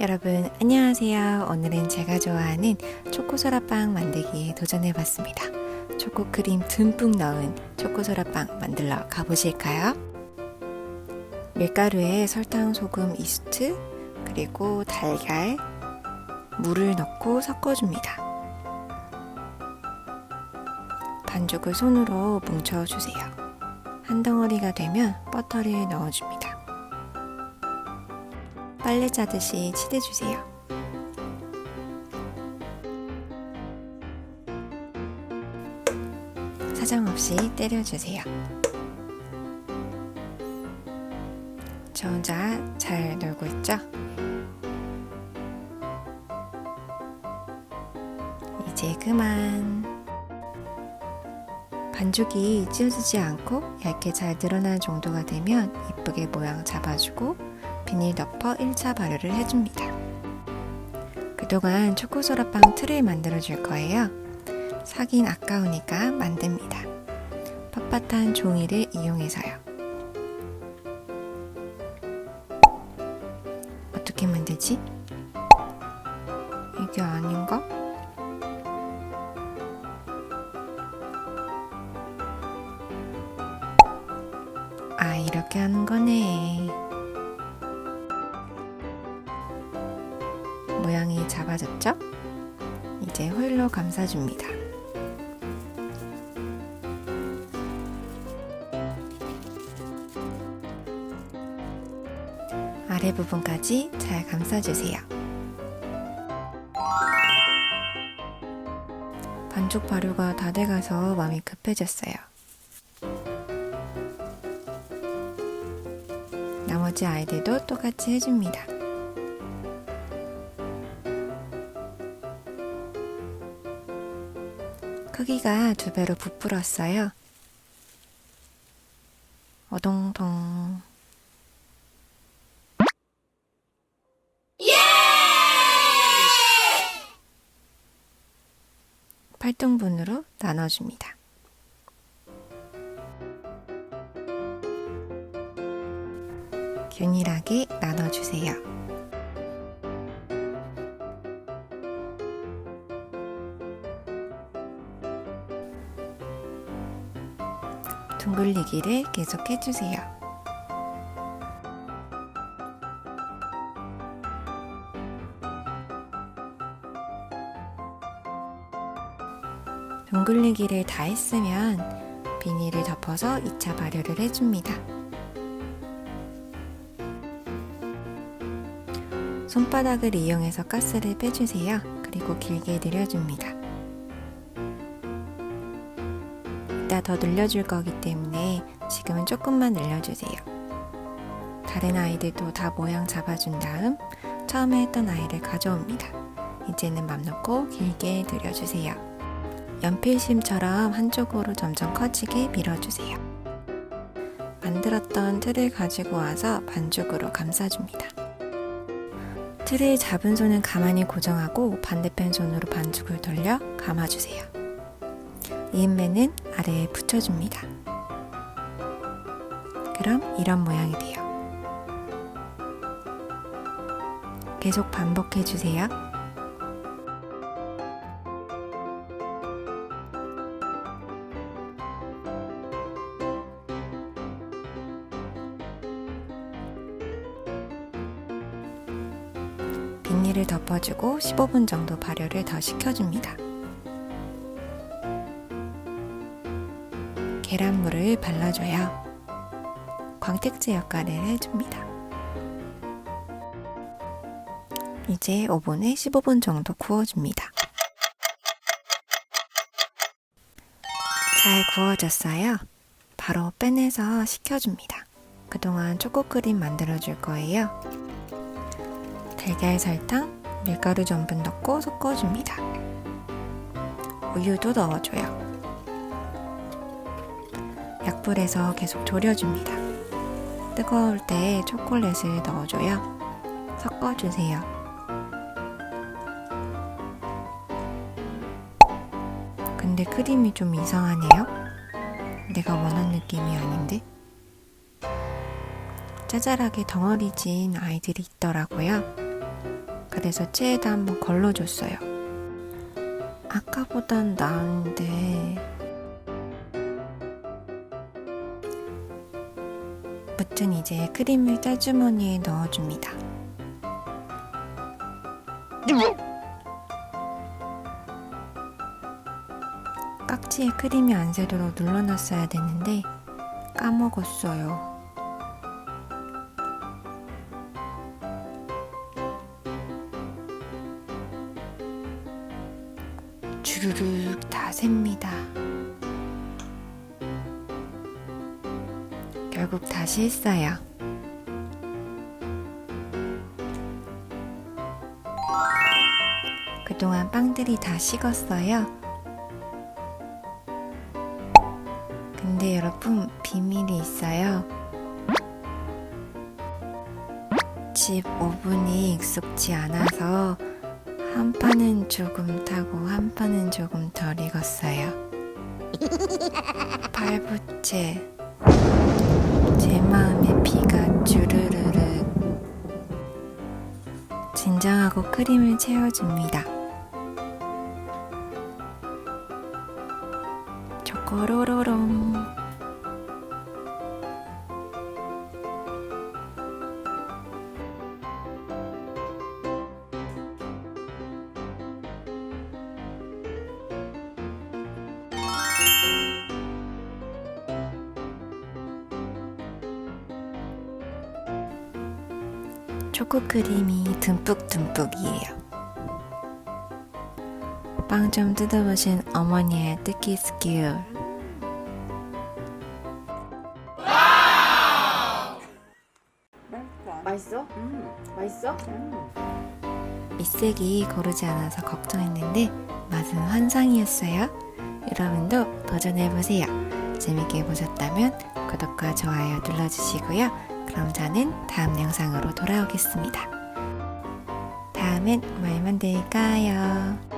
여러분 안녕하세요. 오늘은 제가 좋아하는 초코소라빵 만들기에 도전해봤습니다. 초코크림 듬뿍 넣은 초코소라빵 만들러 가보실까요? 밀가루에 설탕, 소금, 이스트, 그리고 달걀, 물을 넣고 섞어줍니다. 반죽을 손으로 뭉쳐주세요. 한 덩어리가 되면 버터를 넣어줍니다. 빨래 짜듯이 치대주세요. 사정 없이 때려주세요. 저 혼자 잘 놀고 있죠? 이제 그만. 반죽이 찢어지지 않고 얇게 잘 늘어날 정도가 되면 이쁘게 모양 잡아주고 비닐 덮어 1차 발효를 해줍니다. 그동안 초코소라빵 틀을 만들어 줄 거예요. 사긴 아까우니까 만듭니다. 빳빳한 종이를 이용해서요. 어떻게 만들지? 이게 아닌가? 아, 이렇게 하는 거네. 잡아졌죠? 이제 호일로 감싸줍니다. 아래 부분까지 잘 감싸주세요. 반죽 발효가 다 돼가서 마음이 급해졌어요. 나머지 아이들도 똑같이 해줍니다. 크기가 두 배로 부풀었어요. 어동동. 팔등분으로 나눠줍니다. 균일하게 나눠주세요. 둥글리기를 계속 해주세요. 둥글리기를 다 했으면 비닐을 덮어서 2차 발효를 해줍니다. 손바닥을 이용해서 가스를 빼주세요. 그리고 길게 늘려줍니다. 더 늘려줄 거기 때문에 지금은 조금만 늘려주세요. 다른 아이들도 다 모양 잡아준 다음 처음에 했던 아이를 가져옵니다. 이제는 맘 놓고 길게 늘려주세요. 연필심처럼 한쪽으로 점점 커지게 밀어주세요. 만들었던 틀을 가지고 와서 반죽으로 감싸줍니다. 틀을 잡은 손은 가만히 고정하고 반대편 손으로 반죽을 돌려 감아주세요. 이음매는 아래에 붙여줍니다. 그럼 이런 모양이 돼요. 계속 반복해 주세요. 비닐을 덮어주고 15분 정도 발효를 더 시켜줍니다. 계란물을 발라줘요. 광택제 역할을 해줍니다. 이제 오븐에 15분 정도 구워줍니다. 잘 구워졌어요. 바로 빼내서 식혀줍니다. 그동안 초코크림 만들어줄 거예요. 달걀 설탕, 밀가루 전분 넣고 섞어줍니다. 우유도 넣어줘요. 약불에서 계속 졸여줍니다. 뜨거울 때 초콜릿을 넣어줘요. 섞어주세요. 근데 크림이 좀 이상하네요. 내가 원하는 느낌이 아닌데. 짜잘하게 덩어리 진 아이들이 있더라고요. 그래서 체에다 한번 걸러줬어요. 아까보단 나은데 무튼 이제 크림을 짜주머니에 넣어줍니다. 깍지에 크림이 안 새도록 눌러놨어야 되는데 까먹었어요. 주르륵 다 셉니다. 결국 다시 했어요. 그동안 빵들이 다 식었어요. 근데 여러분, 비밀이 있어요. 집 오븐이 익숙지 않아서 한 판은 조금 타고 한 판은 조금 덜 익었어요. 팔부채 제 마음에 피가 주르르르 진정하고 크림을 채워줍니다. 초코로로롱 초코 크림이 듬뿍듬뿍이에요. 빵 좀 뜯어보신 어머니의 뜯기 스킬. 맛있어? 음, 맛있어? 음. 밑색이 고르지 않아서 걱정했는데 맛은 환상이었어요. 여러분도 도전해보세요. 재밌게 보셨다면 구독과 좋아요 눌러주시고요. 그럼 저는 다음 영상으로 돌아오겠습니다. 다음엔 뭘 만들까요?